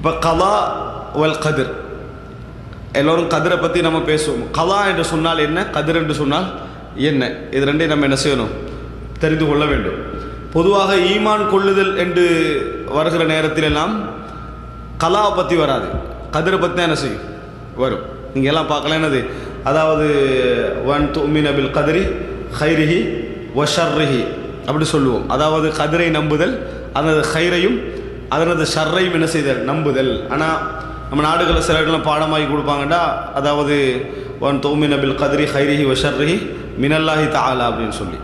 இப்போ கலா வல் கதிர். எல்லோரும் கதிரை பற்றி நம்ம பேசுவோம். கலா என்று சொன்னால் என்ன? கதிர் என்று சொன்னால் என்ன? இது ரெண்டையும் நம்ம என்ன செய்யணும்? தெரிந்து கொள்ள வேண்டும். பொதுவாக ஈமான் கொள்ளுதல் என்று வருகிற நேரத்தில் எல்லாம் கலாவை பற்றி வராது. கதிரை பற்றி தான் என்ன செய்யும்? வரும். நீங்கள் எல்லாம் பார்க்கலாம். என்னது? அதாவது ஒன் துமின் அபில் கதிரி ஹைரிஹி ஒஷர்ரிஹி அப்படி சொல்லுவோம். அதாவது கதிரை நம்புதல் அந்த ஹைரையும் அதனது ஷர்ரையும் என்ன செய்தல் நம்புதல். ஆனால் நம்ம நாடுகளில் சில இடங்களில் பாடமாகி கொடுப்பாங்கடா அதாவது ஒன் தோமி நபில் கதிரி ஹைரிஹி வஷர்ரிஹி மினல்லாஹி தாலா அப்படின்னு சொல்லி.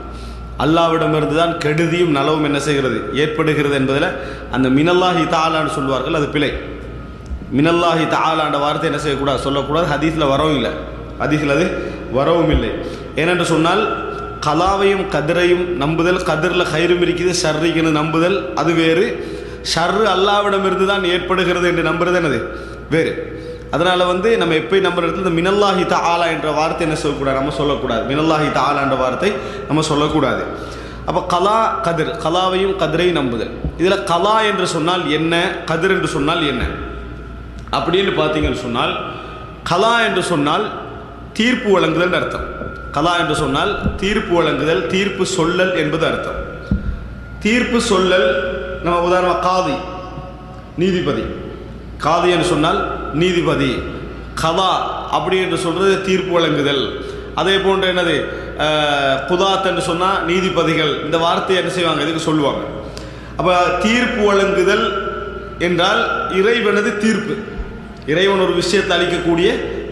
அல்லாவிடமிருந்து தான் கெடுதியும் நலவும் என்ன செய்கிறது? ஏற்படுகிறது என்பதில் அந்த மினல்லாஹி தாலான்னு சொல்லுவார்கள் அது பிழை. மினல்லாஹி தாலான்ற வார்த்தை என்ன செய்யக்கூடாது? சொல்லக்கூடாது. ஹதீஸில் வரவும் இல்லை. ஹதீஸில் அது வரவும் இல்லை. ஏனென்று சொன்னால் கலாவையும் கதிரையும் நம்புதல் கதிரில் கயிறும் இருக்குது ஷர்ரிக்குன்னு நம்புதல் அது வேறு. ஷர்ரு அல்லாவிடமிருந்து தான் ஏற்படுகிறது என்று நம்புறது என்னது? வேறு. அதனால் வந்து நம்ம எப்பயும் நம்புற இடத்துல இந்த மினல்லாஹி தாலா என்ற வார்த்தை என்ன சொல்லக்கூடாது? நம்ம சொல்லக்கூடாது. மினல்லாஹி தாலா என்ற வார்த்தை நம்ம சொல்லக்கூடாது. அப்போ கலா கதிர். கலாவையும் கதிரையும் நம்புதல். இதில் கலா என்று சொன்னால் என்ன? கதிர் என்று சொன்னால் என்ன? அப்படின்னு பார்த்தீங்கன்னு சொன்னால் கலா என்று சொன்னால் தீர்ப்பு வழங்குதல் அர்த்தம். கலா என்று சொன்னால் தீர்ப்பு வழங்குதல் தீர்ப்பு சொல்லல் என்பது அர்த்தம். தீர்ப்பு சொல்லல் நம்ம உதாரணமாக காதி நீதிபதி. காதி என்று சொன்னால் நீதிபதி. கதா அப்படி என்று சொல்கிறது தீர்ப்பு வழங்குதல். அதே போன்று என்னது? புதாத் குதாத் என்று சொன்னால் நீதிபதிகள். இந்த வார்த்தையை என்ன செய்வாங்க? இதுக்கு சொல்லுவாங்க. அப்போ தீர்ப்பு வழங்குதல் என்றால் இறைவனது தீர்ப்பு. இறைவன் ஒரு விஷயத்தை அளிக்கக்கூடிய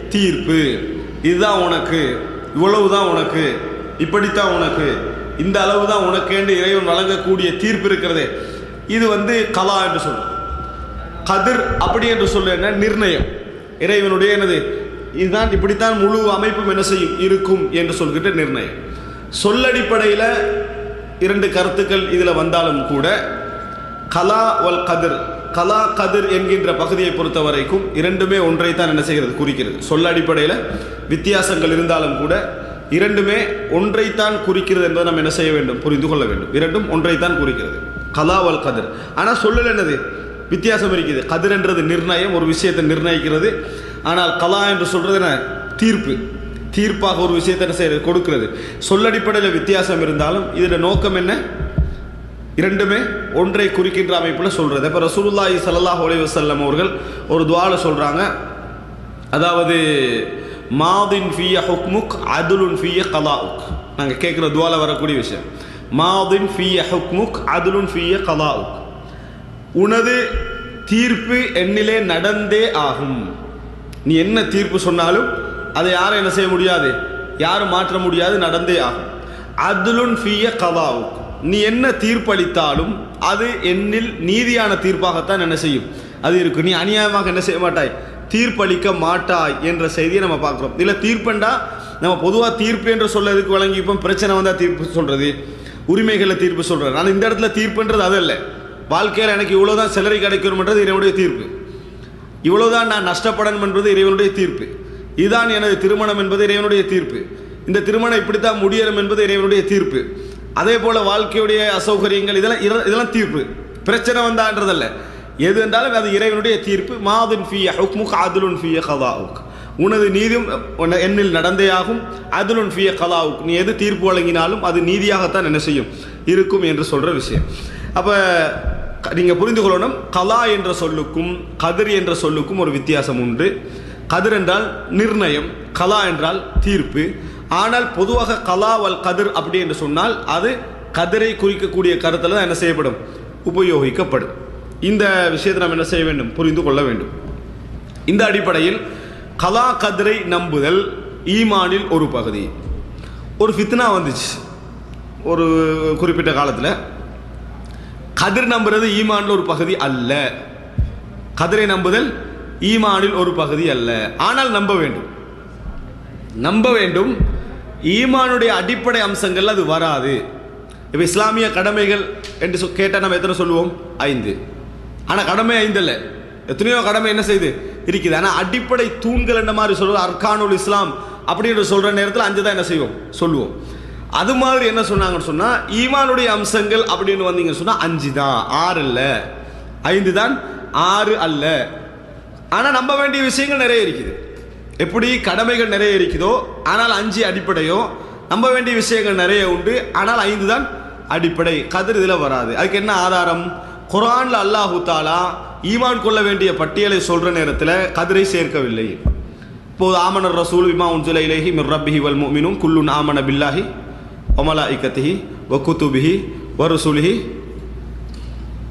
தீர்ப்பு. இதுதான் உனக்கு. இவ்வளவு தான் உனக்கு. இப்படித்தான் உனக்கு. இந்த அளவு தான் உனக்கு என்று இறைவன் வழங்கக்கூடிய தீர்ப்பு இருக்கிறதே. இது வந்து கலா என்று சொல்லும் கதிர் அப்படி என்று சொல்ல என்ன நிர்ணயம். இறைவனுடைய என்னது? இதுதான் இப்படித்தான் முழு அமைப்பும் என்ன செய்யும்? இருக்கும் என்று சொல்கின்ற நிர்ணயம். சொல்லடிப்படையில் இரண்டு கருத்துக்கள் இதில் வந்தாலும் கூட கலா வல் கதிர் கலா கதிர் என்கின்ற பகுதியை பொறுத்த வரைக்கும் இரண்டுமே ஒன்றைத்தான் என்ன செய்கிறது? குறிக்கிறது. சொல்ல அடிப்படையில் வித்தியாசங்கள் இருந்தாலும் கூட இரண்டுமே ஒன்றைத்தான் குறிக்கிறது என்பதை நம்ம என்ன செய்ய வேண்டும்? புரிந்து கொள்ள வேண்டும். இரண்டும் ஒன்றைத்தான் குறிக்கிறது. கலாவல் கதிர். ஆனால் சொல்லல் என்னது? வித்தியாசம் இருக்குது. கதிர் என்றது நிர்ணயம் ஒரு விஷயத்தை நிர்ணயிக்கிறது. ஆனால் கலா என்று சொல்றது என்ன? தீர்ப்பு. தீர்ப்பாக ஒரு விஷயத்தை என்ன செய்யறது? கொடுக்கிறது. சொல்லடிப்படையில் வித்தியாசம் இருந்தாலும் இதில் நோக்கம் என்ன? இரண்டுமே ஒன்றை குறிக்கின்ற அமைப்பில் சொல்றது. இப்போ ரசூலுல்லாஹி சல்லாஹ் ஒலி வசல்லம் அவர்கள் ஒரு துவாலை சொல்றாங்க. அதாவது மாதின் ஃபிய ஹுக்முக் அதுலுன் ஃபிய கலாவுக். நாங்கள் கேட்குற துவாலை வரக்கூடிய விஷயம். மாதின் ஃபிய ஹுக்முக் அதுலுன் ஃபிய கலாவுக் உனது தீர்ப்பு என்னிலே நடந்தே ஆகும். நீ என்ன தீர்ப்பு சொன்னாலும் அதை யாரும் என்ன செய்ய முடியாது. யாரும் மாற்ற முடியாது நடந்தே ஆகும். அதுலுன் ஃபிய கதாவுக். நீ என்ன தீர்ப்பளித்தாலும் அது என்னில் நீதியான தீர்ப்பாகத்தான் என்ன செய்யும். அது இருக்கு. நீ அநியாயமாக என்ன செய்ய மாட்டாய்? தீர்ப்பளிக்க மாட்டாய் என்ற செய்தியை நம்ம பார்க்குறோம். இதில் தீர்ப்பண்டா? நம்ம பொதுவாக தீர்ப்பு என்று சொல்ல எதுக்கு இப்போ பிரச்சனை வந்தால் தீர்ப்பு சொல்கிறது உரிமைகளை தீர்ப்பு சொல்கிறார் ஆனால் இந்த இடத்துல தீர்ப்புன்றது அது இல்லை வாழ்க்கையில் எனக்கு இவ்வளோதான் சிலரை கிடைக்கணும்ன்றது இறைவனுடைய தீர்ப்பு. இவ்வளோதான் நான் நஷ்டப்படணும் என்பது இறைவனுடைய தீர்ப்பு. இதுதான் எனது திருமணம் என்பது இறைவனுடைய தீர்ப்பு. இந்த திருமணம் இப்படித்தான் முடியணும் என்பது இறைவனுடைய தீர்ப்பு. அதே போல் வாழ்க்கையுடைய அசௌகரியங்கள் இதெல்லாம் இதெல்லாம் தீர்ப்பு. பிரச்சனை வந்தான்றதல்ல. எது என்றாலும் அது இறைவனுடைய தீர்ப்பு. மாதின் ஃபிய ஹுக்முக் அதுலுன் ஃபிய கதாவுக். உனது நீதியும் என்னில் நடந்தே ஆகும். அதுலுன் ஃபிய கலாவுக். நீ எது தீர்ப்பு வழங்கினாலும் அது நீதியாகத்தான் என்ன செய்யும். இருக்கும் என்று சொல்கிற விஷயம். அப்போ நீங்கள் புரிந்து கொள்ளணும். கலா என்ற சொல்லுக்கும் கதிர் என்ற சொல்லுக்கும் ஒரு வித்தியாசம் உண்டு. கதிர் என்றால் நிர்ணயம் கலா என்றால் தீர்ப்பு. ஆனால் பொதுவாக கலா வல் கதிர் அப்படி என்று சொன்னால் அது கதிரை குறிக்கக்கூடிய கருத்தில் தான் என்ன செய்யப்படும்? உபயோகிக்கப்படும். இந்த விஷயத்தை நாம் என்ன செய்ய வேண்டும்? புரிந்து கொள்ள வேண்டும். இந்த அடிப்படையில் கலா கதிரை நம்புதல் ஈமானில் ஒரு பகுதி. ஒரு ஃபித்னா வந்துச்சு. ஒரு குறிப்பிட்ட காலத்தில். கதிர் நம்புறது ஈமானில் ஒரு பகுதி அல்ல. கதிரை நம்புதல் ஈமானில் ஒரு பகுதி அல்ல. ஆனால் நம்ப வேண்டும். நம்ப வேண்டும். ஈமானுடைய அடிப்படை அம்சங்கள் அது வராது. இப்போ இஸ்லாமிய கடமைகள் என்று சொ- கேட்டால் நம்ம எத்தனை சொல்லுவோம்? ஐந்து. ஆனால் கடமை ஐந்து இல்லை எத்தனையோ கடமை என்ன செய்யுது இருக்குது. ஆனால் அடிப்படை தூண்கள் என்ன மாதிரி சொல்வது அர்கானுல் இஸ்லாம் அப்படின்னு சொல்கிற நேரத்தில் அஞ்சு தான் என்ன செய்வோம்? சொல்லுவோம். அது மாதிரி என்ன சொன்னாங்கன்னு சொன்னால் ஈமானுடைய அம்சங்கள் அப்படின்னு வந்தீங்கன்னு சொன்னால் அஞ்சு தான் ஆறு இல்லை. ஐந்து தான் ஆறு அல்ல. ஆனால் நம்ப வேண்டிய விஷயங்கள் நிறைய இருக்குது. எப்படி கடமைகள் நிறைய இருக்குதோ ஆனால் அஞ்சு அடிப்படையோ நம்ப வேண்டிய விஷயங்கள் நிறைய உண்டு ஆனால் ஐந்து தான் அடிப்படை. கதிர் இதில் வராது. அதுக்கு என்ன ஆதாரம்? குரான்ல அல்லாஹு தாலா ஈமான் கொள்ள வேண்டிய பட்டியலை சொல்ற நேரத்தில் கதிரை சேர்க்கவில்லை. இப்போது ஆமனர் ரசூல் விமா உன்சுல இலேஹி மிர் ரப்பிஹி வல் முஃமினுன் குல்லுன் ஆமன பில்லாஹி ஒமலா இக்கத்திஹி வக்குத்துபிஹி குதுபிஹி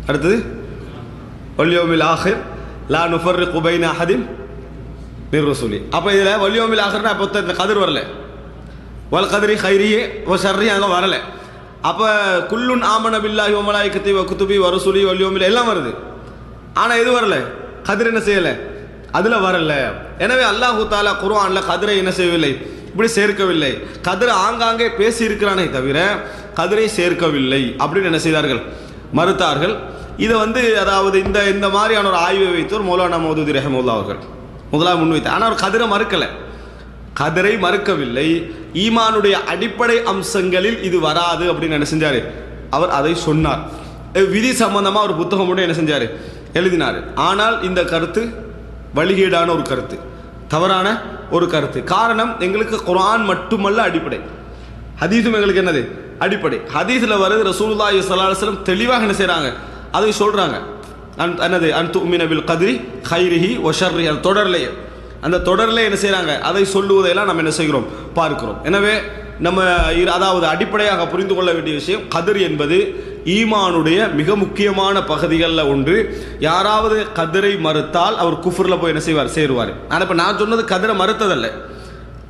அடுத்தது வல்யோமில் ஆஹிர் லா நுஃபர் குபைன் அஹதின் மிர் ரசூலி. அப்போ இதில் வல்யோமில் ஆஹிர்னா அப்போ இந்த கதிர் வரல. வல் கதிரி ஹைரியே ஓ ஷர்ரி அதெல்லாம் வரலை. அப்போ குல்லுன் ஆமன பில்லாஹி ஒமலா இக்கத்தி வக்குத்துபி குதுபி வல்யோமில் எல்லாம் வருது. ஆனால் எது வரல? கதிர் என்ன செய்யலை? அதில் வரல. எனவே அல்லாஹு தாலா குர்ஆனில் கதிரை என்ன செய்யவில்லை? இப்படி சேர்க்கவில்லை. கதிரை ஆங்காங்கே பேசி இருக்கிறானே தவிர கதிரை சேர்க்கவில்லை. அப்படின்னு என்ன செய்தார்கள்? மறுத்தார்கள். இதை வந்து அதாவது இந்த இந்த மாதிரியான ஒரு ஆய்வை வைத்தோர் மௌலானா மௌதூதி ரஹமுல்லா அவர்கள். முதலாக முன்வைத்தார் ஆனால் அவர் கதிரை மறுக்கலை. கதிரை மறுக்கவில்லை. ஈமானுடைய அடிப்படை அம்சங்களில் இது வராது அப்படின்னு என்ன செஞ்சார்? அவர் அதை சொன்னார். விதி சம்பந்தமாக ஒரு புத்தகம் மட்டும் என்ன செஞ்சார்? எழுதினார். ஆனால் இந்த கருத்து வழிகேடான ஒரு கருத்து. தவறான ஒரு கருத்து. காரணம் எங்களுக்கு குரான் மட்டுமல்ல அடிப்படை. ஹதீஸும் எங்களுக்கு என்னது? அடிப்படை. ஹதீஸில் வருது ரசூலுல்லாஹி ஸல்லல்லாஹு தெளிவாக என்ன செய்கிறாங்க அதை சொல்கிறாங்க அன் என்னது? அன் துமினபில் கதிரி ஹைரிஹி ஒஷர்ரி அந்த தொடர்லையே. அந்த தொடரில் என்ன செய்கிறாங்க அதை சொல்லுவதையெல்லாம் நம்ம என்ன செய்கிறோம்? பார்க்கிறோம். எனவே நம்ம இரு- அதாவது அடிப்படையாக புரிந்து கொள்ள வேண்டிய விஷயம் கதிர் என்பது ஈமானுடைய மிக முக்கியமான பகுதிகளில் ஒன்று யாராவது கதிரை மறுத்தால் அவர் குஃபுரில் போய் என்ன செய்வார்? சேருவார். ஆனால் இப்போ நான் சொன்னது கதிரை மறுத்ததல்ல.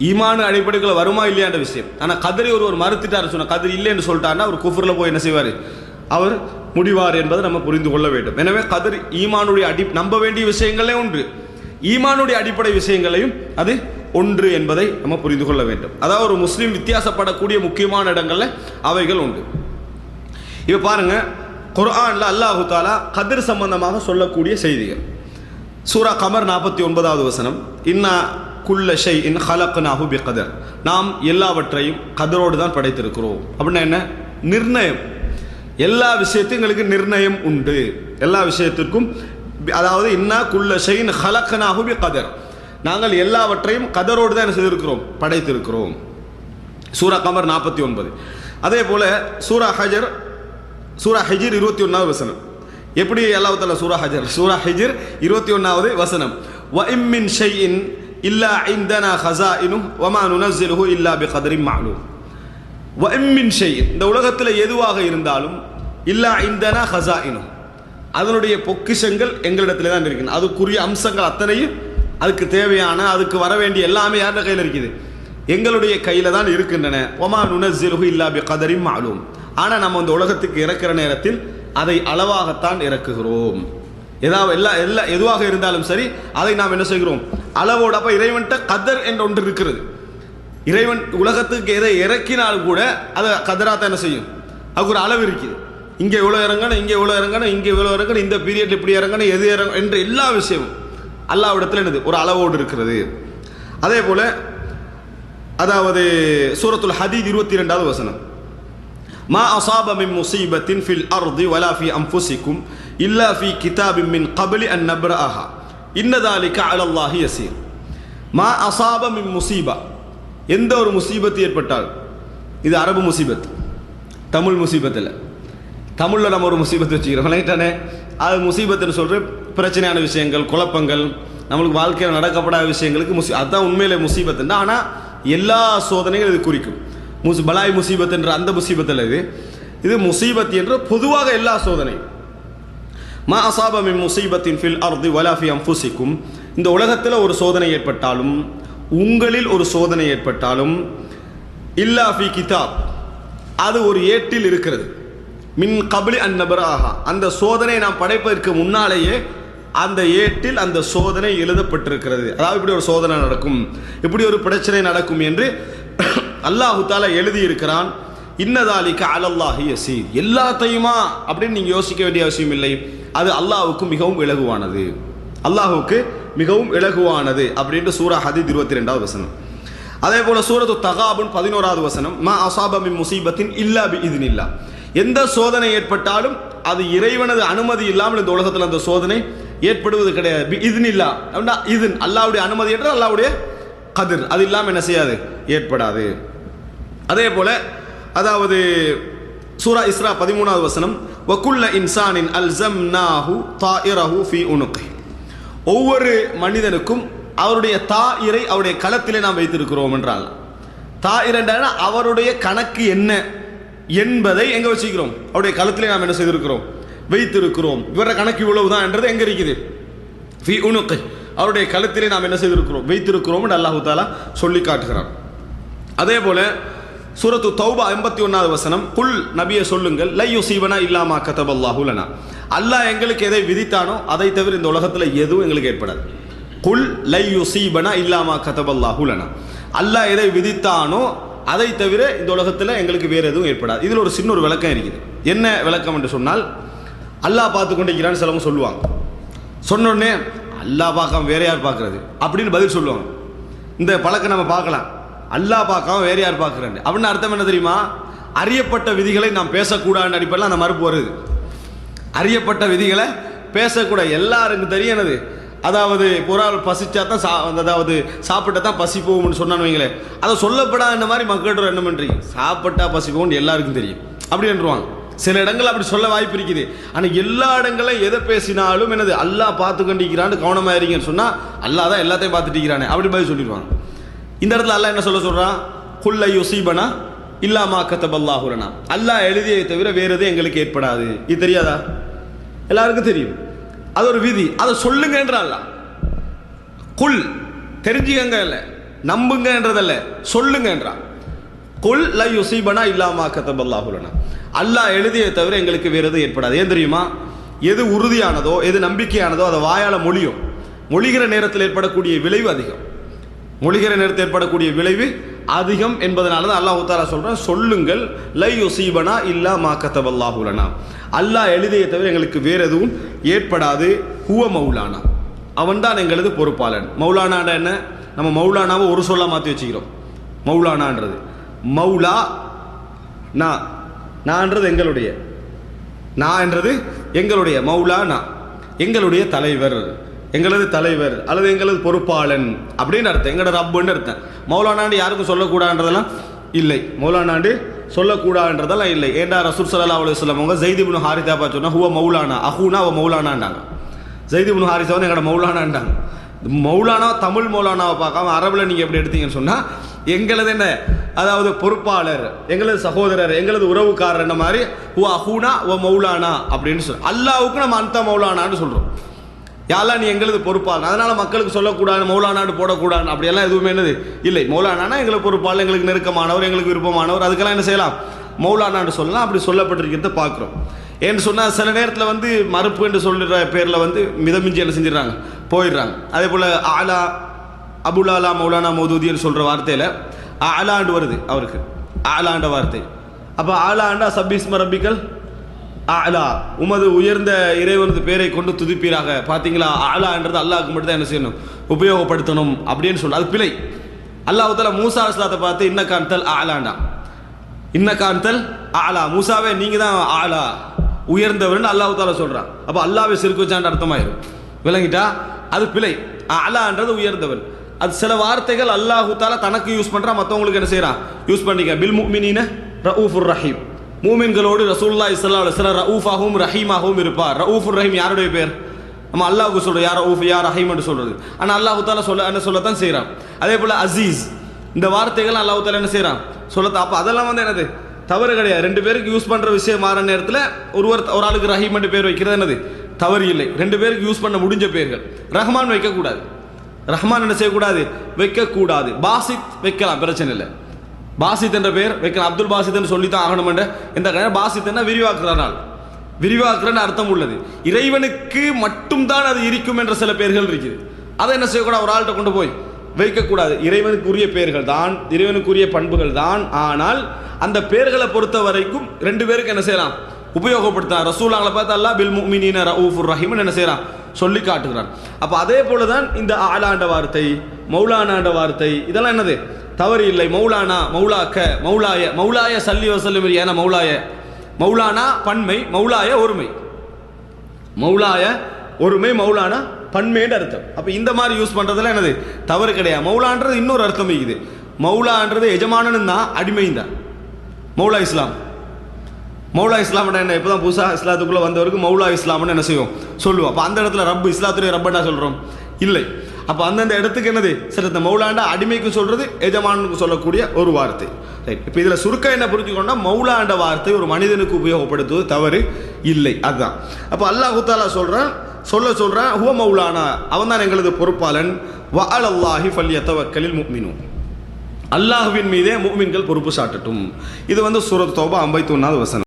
ஈமான அடிப்படைகளை வருமா இல்லையான்ற விஷயம். ஆனால் கதிரை ஒருவர் மறுத்துட்டார் சொன்ன கதிர் இல்லைன்னு சொல்லிட்டாருன்னா அவர் குஃபுரில் போய் என்ன செய்வார்? அவர் முடிவார் என்பதை நம்ம புரிந்து கொள்ள வேண்டும். எனவே கதிர் ஈமானுடைய அடி நம்ப வேண்டிய விஷயங்களே ஒன்று. ஈமானுடைய அடிப்படை விஷயங்களையும் அது ஒன்று என்பதை நம்ம புரிந்து கொள்ள வேண்டும். அதாவது ஒரு முஸ்லீம் வித்தியாசப்படக்கூடிய முக்கியமான இடங்களில் அவைகள் உண்டு. இப்போ பாருங்கள் குர்ஆனில் அல்லாஹு தாலா கதிர் சம்பந்தமாக சொல்லக்கூடிய செய்திகள். சூரா கமர் நாற்பத்தி ஒன்பதாவது வசனம் இன்னா குல்ல ஷை இன் ஹலக்னாஹு பி கதர் நாம் எல்லாவற்றையும் கதரோடு தான் படைத்திருக்கிறோம். அப்படின்னா என்ன? நிர்ணயம். எல்லா விஷயத்தையும் எங்களுக்கு நிர்ணயம் உண்டு. எல்லா விஷயத்திற்கும் அதாவது இன்னா குல்ல ஷைன் ஹலக்னாஹு கதர் நாங்கள் எல்லாவற்றையும் கதரோடு தான் என்ன செய்திருக்கிறோம்? படைத்திருக்கிறோம். சூரா கமர் நாற்பத்தி ஒன்பது. அதே போல் சூரா ஹஜர் சூரா ஹிஜிர் இருபத்தி ஒன்றாவது வசனம். எப்படி அல்லாஹ் தஆலா சூரா ஹஜர்? சூரா ஹிஜிர் இருபத்தி ஒன்றாவது வசனம். வ இம்மின் ஷைஇன் இல்லா இந்தனா இனும் வமா நுனஸ்ஸிலுஹு இல்லா பிகதரின் மஅலூம் வ இம்மின் ஷெயின் இந்த உலகத்தில் எதுவாக இருந்தாலும் இல்லா இந்தனா இனும் அதனுடைய பொக்கிஷங்கள் எங்களிடத்துல தான் இருக்குது. அதுக்குரிய அம்சங்கள் அத்தனையும் அதுக்கு தேவையான அதுக்கு வர வேண்டிய எல்லாமே யாருடைய கையில் இருக்குது? எங்களுடைய கையில் தான் இருக்கின்றன. ஒமா நுனஸ்ஸிலுஹு இல்லா பிகதரின் மஅலூம் ஆனால் நம்ம இந்த உலகத்துக்கு இறக்குற நேரத்தில் அதை அளவாகத்தான் இறக்குகிறோம். ஏதாவது எல்லா எல்லா எதுவாக இருந்தாலும் சரி அதை நாம் என்ன செய்கிறோம்? அளவோட. அப்போ இறைவன்கிட்ட கதர் என்ற ஒன்று இருக்கிறது. இறைவன் உலகத்துக்கு எதை இறக்கினால் கூட அதை தான் என்ன செய்யும்? அதுக்கு ஒரு அளவு இருக்குது. இங்கே இவ்வளோ இறங்கணும் இங்கே இவ்வளோ இறங்கணும் இங்கே இவ்வளோ இறங்கணும் இந்த பீரியட் இப்படி இறங்கணும் எது இறங்க என்ற எல்லா விஷயமும் அல்லாவிடத்தில் என்னது? ஒரு அளவோடு இருக்கிறது. அதே போல் அதாவது சூரத்துல் ஹதீத் இருபத்தி ரெண்டாவது வசனம். மா அசாப மின் முசீபத்தின் ஃபில் அர்தி வலா ஃபி அம்புசிக்கும் இல்லா ஃபி கிதாபின் மின் கபலி அன் நபர் அஹா இன்னதாலிக்க அலல்லாஹி யசீர் மா அசாப மின் முசீபா எந்த ஒரு முசீபத்து ஏற்பட்டால்? இது அரபு முசீபத் தமிழ் முசீபத்தில் தமிழில் நம்ம ஒரு முசீபத்து வச்சுக்கிறோம். விளையாட்டானே அது முசீபத்துன்னு சொல்கிற பிரச்சனையான விஷயங்கள் குழப்பங்கள் நம்மளுக்கு வாழ்க்கையில் நடக்கப்படாத விஷயங்களுக்கு முசி அதுதான் உண்மையிலே முசீபத்துன்னா ஆனால் எல்லா சோதனைகளும் இது குறிக்கும். முஸ் பலாய் முசீபத் என்ற அந்த முசீபத்தில் இது. இது முசீபத் என்ற பொதுவாக எல்லா சோதனை. மா அசாப முசீபத்தின் ஃபில் அர்தி வலா ஃபி இந்த உலகத்தில் ஒரு சோதனை ஏற்பட்டாலும் உங்களில் ஒரு சோதனை ஏற்பட்டாலும் இல்லா ஃபி கிதாப். அது ஒரு ஏட்டில் இருக்கிறது. மின் கபிலி அந்நபராக அந்த சோதனை நாம் படைப்பதற்கு முன்னாலேயே அந்த ஏட்டில் அந்த சோதனை எழுதப்பட்டிருக்கிறது. அதாவது இப்படி ஒரு சோதனை நடக்கும். இப்படி ஒரு பிரச்சனை நடக்கும் என்று அல்லாஹு தாலா எழுதியிருக்கிறான் இன்னதாலிக்க அலல்லாஹி யசீர். எல்லாத்தையுமா அப்படின்னு நீங்கள் யோசிக்க வேண்டிய அவசியம் இல்லை. அது அல்லாஹுக்கும் மிகவும் இலகுவானது. அல்லாஹுக்கு மிகவும் இலகுவானது அப்படின்ட்டு சூரா ஹதீத் இருபத்தி ரெண்டாவது வசனம். அதே போல சூரத்து தகாபுன் பதினோராவது வசனம் மா அசாபமி முசீபத்தின் இல்லா பி இதுனில்லா எந்த சோதனை ஏற்பட்டாலும் அது இறைவனது அனுமதி இல்லாமல் இந்த உலகத்தில் அந்த சோதனை ஏற்படுவது கிடையாது. இது இல்லா அப்படின்னா இதுன். அல்லாவுடைய அனுமதி என்றால் அல்லாவுடைய கதிர். அது இல்லாமல் என்ன செய்யாது? ஏற்படாது. அதே போல அதாவது சூரா இஸ்ரா பதிமூணாவது வசனம் வக்குல்ல இன்சானின் அல் அல்சம் நாஹு தாயிரஹு ஃபி உனுக்கை. ஒவ்வொரு மனிதனுக்கும் அவருடைய தா இறை அவருடைய களத்திலே நாம் வைத்திருக்கிறோம் என்றால் தா என்றால் அவருடைய கணக்கு என்ன என்பதை எங்க வச்சுக்கிறோம் அவருடைய களத்திலே நாம் என்ன செய்திருக்கிறோம்? வைத்திருக்கிறோம். இவர கணக்கு இவ்வளவுதான் என்றது எங்க இருக்குது? ஃபி உனுக்கை. அவருடைய களத்திலே நாம் என்ன செய்திருக்கிறோம்? வைத்திருக்கிறோம் என்று அல்லாஹு தாலா சொல்லி காட்டுகிறான். அதே போல சூரத்து தௌபா எண்பத்தி ஒன்றாவது வசனம் குல் நபியை சொல்லுங்கள் லை சீவனா இல்லாமா கதபல்லாஹுலனா அல்லாஹ் எங்களுக்கு எதை விதித்தானோ அதை தவிர இந்த உலகத்தில் எதுவும் எங்களுக்கு ஏற்படாது. குல் லை யுசீபனா இல்லாமா கதபல்லாஹுலனா அல்லாஹ் எதை விதித்தானோ அதை தவிர இந்த உலகத்தில் எங்களுக்கு வேறு எதுவும் ஏற்படாது. இதில் ஒரு சின்ன ஒரு விளக்கம் இருக்குது. என்ன விளக்கம் என்று சொன்னால் அல்லாஹ் பார்த்து கொண்டிருக்கிறான்னு சிலவங்க சொல்லுவாங்க. சொன்னோடனே அல்லாஹ் பார்க்காம வேற யார் பார்க்கறது? அப்படின்னு பதில் சொல்லுவாங்க. இந்த பழக்கம் நம்ம பார்க்கலாம். அல்லாஹ் பார்க்காம வேற யார் பார்க்குறாங்க அப்படின்னு அர்த்தம் என்ன தெரியுமா? அறியப்பட்ட விதிகளை நாம் பேசக்கூடாதுன்னு அடிப்படையில் அந்த மறுப்பு வருது. அறியப்பட்ட விதிகளை பேசக்கூடாது. எல்லாருக்கும் தெரியும் என்னது? அதாவது ஒரு ஆள் பசிச்சா தான் சா அதாவது சாப்பிட்டா தான் பசி போகும்னு சொன்னான்னு வைங்களேன் அதை சொல்லப்படாத மாதிரி மக்கள்கிட்ட என்ன பண்ணுறீங்க சாப்பிட்டா பசி போகும்னு எல்லாருக்கும் தெரியும். அப்படின்றாங்க சில இடங்கள் அப்படி சொல்ல வாய்ப்பு இருக்குது. ஆனால் எல்லா இடங்களும் எதை பேசினாலும் என்னது? அல்லாஹ் பார்த்து கொண்டிருக்கிறான்னு கவனமாக இருங்கன்னு சொன்னால் அல்லாஹ் தான் எல்லாத்தையும் பார்த்துட்டு இருக்கிறானே. அப்படி பதில் சொல்லிடுவாங்க. இந்த இடத்துல அல்லாஹ் என்ன சொல்ல சொல்றான்? குல்ல யுசீபனா இல்லாமா கத்தபல்லாஹுரனா அல்லாஹ் எழுதியை தவிர வேறு எதுவும் எங்களுக்கு ஏற்படாது. இது தெரியாதா? எல்லாருக்கும் தெரியும். அது ஒரு விதி. அதை சொல்லுங்கன்றால அல்லாஹ். குல் தெரிஞ்சுக்கங்க இல்லை. நம்புங்கன்றதல்ல சொல்லுங்கன்றான் குல் ல யுசீபனா இல்லாமா கத்தபல்லாஹுரனா அல்லாஹ் எழுதியை தவிர எங்களுக்கு வேறு எதுவும் ஏற்படாது. ஏன் தெரியுமா? எது உறுதியானதோ எது நம்பிக்கையானதோ அதை வாயால மொழியும். மொழிகிற நேரத்தில் ஏற்படக்கூடிய விளைவு அதிகம். மொழிகிற நேரத்தில் ஏற்படக்கூடிய விளைவு அதிகம் என்பதனால தான் அல்லாஹ் தாலா சொல்கிறேன் சொல்லுங்கள் லை யுசீபனா இல்லா மா கத்தபல்லாஹுலனா அல்லாஹ் எழுதியை தவிர எங்களுக்கு வேறு எதுவும் ஏற்படாது. ஹுவ மௌலானா. அவன்தான் எங்களது பொறுப்பாளன். மௌலானாட என்ன? நம்ம மௌலானாவை ஒரு சொல்ல மாற்றி வச்சுக்கிறோம். மௌலானான்றது. மௌலா நான் நான்றது எங்களுடைய. நான் என்றது எங்களுடைய. மௌலானா எங்களுடைய தலைவர். எங்களது தலைவர் அல்லது எங்களது பொறுப்பாளன் அப்படின்னு அர்த்தம். எங்களோட ரப்புன்னு அர்த்தம். மௌலானாண்டு யாருக்கும் சொல்லக்கூடாதுன்றதெல்லாம் இல்லை. மௌலானாண்டு சொல்லக்கூடாதுன்றதெல்லாம் இல்லை. ஏண்டா ரசூல் சல்லா அலுவலி சொல்லம் அவங்க ஜெய்திபுன் ஹாரிதாபா சொன்னால் ஹுவ மௌலானா அஹூனா அவ மௌலானாண்டாங்க ஜெய்திபுன் ஹாரிசா வந்து எங்களோட மௌலானாண்டாங்க மௌலானா தமிழ் மௌலானாவை பார்க்காம அரபில் நீங்கள் எப்படி எடுத்தீங்கன்னு சொன்னால் எங்களது என்ன? அதாவது பொறுப்பாளர் எங்களது சகோதரர் எங்களது உறவுக்காரர் என்ன மாதிரி? ஹுவ அஹூனா ஓ மௌலானா அப்படின்னு சொல்றோம் அல்லாவுக்கு நம்ம அந்த மௌலானான்னு சொல்கிறோம் யாரெல்லாம் நீ எங்களது பொறுப்பாளன்? அதனால மக்களுக்கு சொல்லக்கூடாது மௌலானாடு போடக்கூடாது. அப்படியெல்லாம் எதுவுமே என்னது? இல்லை மௌலானானா எங்களுக்கு பொறுப்பாளர் எங்களுக்கு நெருக்கமானவர் எங்களுக்கு விருப்பமானவர் அதுக்கெல்லாம் என்ன செய்யலாம்? மௌலானான்னு சொல்லலாம். அப்படி சொல்லப்பட்டிருக்கிறத பார்க்குறோம். ஏன்னு சொன்னால் சில நேரத்தில் வந்து மறுப்பு என்று சொல்லுற பேரில் வந்து மிதமிஞ்சி என்ன செஞ்சிடறாங்க? போயிடுறாங்க. அதே போல் ஆலா அபுலாலா மௌலானா மௌதூதின்னு சொல்கிற வார்த்தையில் ஆலாண்டு வருது அவருக்கு. ஆலாண்ட வார்த்தை. அப்போ ஆலாண்டா சப்பீஸ்ம ரப்பிக்கல் அலா உமது உயர்ந்த இறைவனது பேரை கொண்டு துதிப்பீராக. பார்த்தீங்களா ஆலான்றது அல்லாவுக்கு மட்டும் தான் என்ன செய்யணும்? உபயோகப்படுத்தணும் அப்படின்னு சொல்லு அது பிழை. அல்லாஹால மூசா அஸ்லாத்தை பார்த்து இன்ன காந்தல் ஆலாண்டா இன்ன காந்தல் ஆலா மூசாவே நீங்க தான் ஆலா உயர்ந்தவர்னு அல்லாஹ் தாலா சொல்றான். அப்போ அல்லாவே சிறுக்கு வச்சான்ற அர்த்தமாயிரும். விளங்கிட்டா? அது பிழை. அலான்றது உயர்ந்தவன். அது சில வார்த்தைகள் அல்லாஹு தாலா தனக்கு யூஸ் பண்றான் மற்றவங்களுக்கு என்ன செய்யறான்? யூஸ் பண்ணிக்க. பில் முக்மினின்னு ரவுஃபுர் ரஹீம். மூமின்களோடு ரசூல்லா இஸ்லா அலுவலம் ரவுஃபாகவும் ரஹீமாகவும் இருப்பார். ரவுஃபுர் ரஹீம் யாருடைய பேர்? நம்ம அல்லாஹுக்கு சொல்கிறோம் யார் ரவுஃப் யார் ரஹீம் என்று ஆனால் அல்லாஹு தாலா சொல்ல என்ன சொல்லத்தான் செய்கிறான் அதே போல் அசீஸ் இந்த வார்த்தைகள் அல்லாஹு தாலா என்ன செய்கிறான் சொல்லத்தான். அப்போ அதெல்லாம் வந்து என்னது? தவறு கிடையாது. ரெண்டு பேருக்கு யூஸ் பண்ணுற விஷயம் மாற நேரத்தில் ஒருவர் ஒரு ஆளுக்கு ரஹீம் என்று பேர் வைக்கிறது என்னது? தவறு இல்லை. ரெண்டு பேருக்கு யூஸ் பண்ண முடிஞ்ச பேர்கள். ரஹ்மான் வைக்கக்கூடாது. ரஹ்மான் என்ன செய்யக்கூடாது? வைக்கக்கூடாது. பாசித் வைக்கலாம் பிரச்சனை இல்லை. பாசித் என்ற பெயர் வைக்கலாம் அப்துல் பாசித் என்று சொல்லித்தான் ஆகணும் என்ற இந்த கணம் பாசித் என்ன விரிவாக்குறானால் விரிவாக்குறன்னு அர்த்தம் உள்ளது. இறைவனுக்கு மட்டும்தான் அது இருக்கும் என்ற சில பெயர்கள் இருக்குது. அதை என்ன செய்யக்கூடாது? ஒரு ஆள்கிட்ட கொண்டு போய் வைக்கக்கூடாது. இறைவனுக்குரிய பெயர்கள் தான் இறைவனுக்குரிய பண்புகள் தான். ஆனால் அந்த பெயர்களை பொறுத்த வரைக்கும் ரெண்டு பேருக்கு என்ன செய்யலாம்? உபயோகப்படுத்தலாம். ரசூலாங்களை பார்த்து அல்லா பில் முமினின ரவுஃபுர் ரஹீம் என்ன செய்யறான் சொல்லி காட்டுகிறான் அப்போ அதே போல தான் இந்த ஆளாண்ட வார்த்தை மௌலானாண்ட வார்த்தை இதெல்லாம் என்னது? தவறு இல்லை. மௌலானா மௌலாக்க மௌலாய மௌலாய சல்லி வசல்லும் ஏன்னா மௌலாய. மௌலானா பன்மை மௌலாய ஒருமை. மௌலாய ஒருமை மௌலானா பன்மைன்ற அர்த்தம். அப்போ இந்த மாதிரி யூஸ் பண்ணுறதுல என்னது? தவறு கிடையாது. மௌலான்றது இன்னொரு அர்த்தம் இருக்குது. மௌலான்றது எஜமானன் தான் அடிமையும் தான். மௌலா இஸ்லாம். மௌலா இஸ்லாம் என்ன? இப்போ தான் புதுசாக இஸ்லாத்துக்குள்ளே வந்தவருக்கு மௌலா இஸ்லாம்னு என்ன செய்வோம்? சொல்லுவோம். அப்போ அந்த இடத்துல ரப்பு இஸ்லாத்துடைய என்ன சொல்கிறோம் இல்லை. அப்போ அந்தந்த இடத்துக்கு என்னது? சரி இந்த மௌலாண்டா அடிமைக்கு சொல்கிறது எஜமானுக்கு சொல்லக்கூடிய ஒரு வார்த்தை. ரைட் இப்போ இதில் சுருக்கம் என்ன புரிஞ்சுக்கொண்டா மௌலாண்ட வார்த்தை ஒரு மனிதனுக்கு உபயோகப்படுத்துவது தவறு இல்லை. அதுதான். அப்போ அல்லாஹுத்தாலா சொல்கிறேன் சொல்கிறான் சொல்ல சொல்கிறான் ஹுவ மௌலானா அவன் தான் எங்களது பொறுப்பாளன். வ அலல்லாஹி ஃபல்யத்தவக்கலில் முக்மினும் அல்லாஹுவின் மீதே முக்மின்கள் பொறுப்பு சாட்டட்டும். இது வந்து சூரத் தோபா ஐம்பத்தி ஒன்றாவது வசனம்.